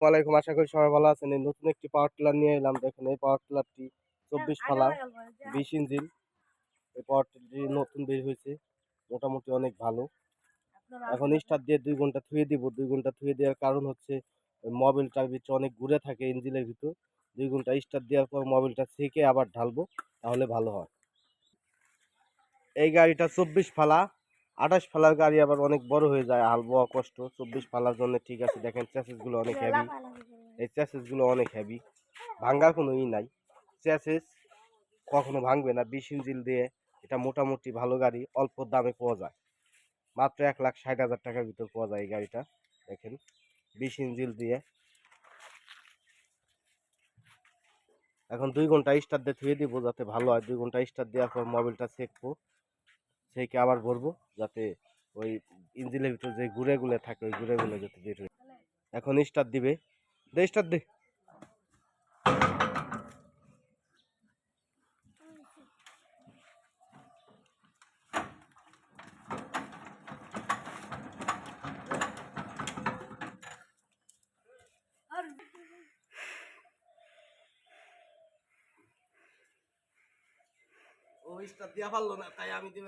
ওয়ালাইকুম আশা করি সবাই ভালো আছেন। এই নতুন একটি পাওয়ার টিলার নিয়ে এলাম দেখেন এই পাওয়ার টিলারটি চব্বিশ ফালা বিশ ইঞ্জিন এই পাওয়ার টিলারটি নতুন বের হয়েছে মোটামুটি অনেক ভালো। এখন স্টার্ট দিয়ে দুই ঘণ্টা থুয়ে দিব। দুই ঘণ্টা থুয়ে দেওয়ার কারণ হচ্ছে মোবিলটার ভিতরে অনেক ঘুরে থাকে ইঞ্জিনের ভিতর। দুই ঘণ্টা স্টার্ট দেওয়ার পর মোবিলটা সেকে আবার ঢালবো তাহলে ভালো হয়। এই গাড়িটা চব্বিশ ফালা আঠাশ ফালার গাড়ি আবার অনেক বড় হয়ে যায় হাল বোয়া কষ্ট চব্বিশ ফালার জন্য ঠিক আছে দেখেন চ্যাসেসগুলো অনেক হেভি এই চ্যাসেসগুলো অনেক হেভি ভাঙ্গার কোনো ই নাই। চ্যাসেস কখনো ভাঙবে না বিশ ইঞ্জিল দিয়ে এটা মোটামুটি ভালো গাড়ি অল্প দামে পাওয়া যায়। মাত্র এক লাখ ষাট হাজার টাকার ভিতর পাওয়া যায় এই গাড়িটা দেখেন। বিশ ইঞ্জিল দিয়ে। এখন দুই ঘণ্টা স্টার দিয়ে ধুয়ে দিব যাতে ভালো হয়। দুই ঘণ্টা স্টার দেওয়ার পর মোবিলটা সেকবো সেকে আবার ভরবো যাতে ওই ইঞ্জিনের ভিতরে যে ঘুরে গুলে থাকে, ওই ঘুরে গুলে যাতে বের হয়ে এখন স্টার দিবে। দে স্টার দে।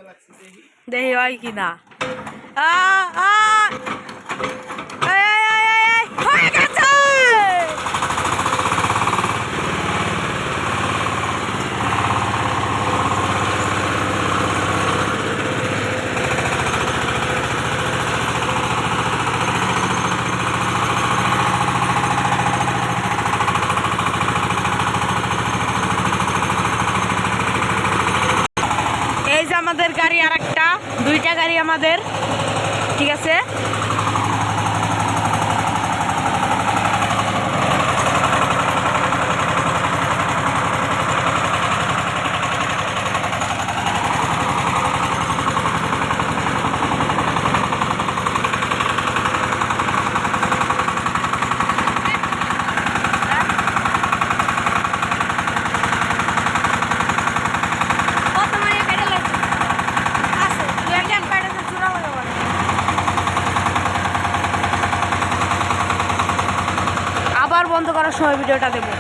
লাগছি দেখি হয় কি না আ! এই, এই, এই, এই, এই! হয়ে গেছে! এই যে আমাদের গাড়ি আর একটা দুইটা গাড়ি আমাদের। ঠিক আছে? আবার বন্ধ করার সময় ভিডিওটা দেবো।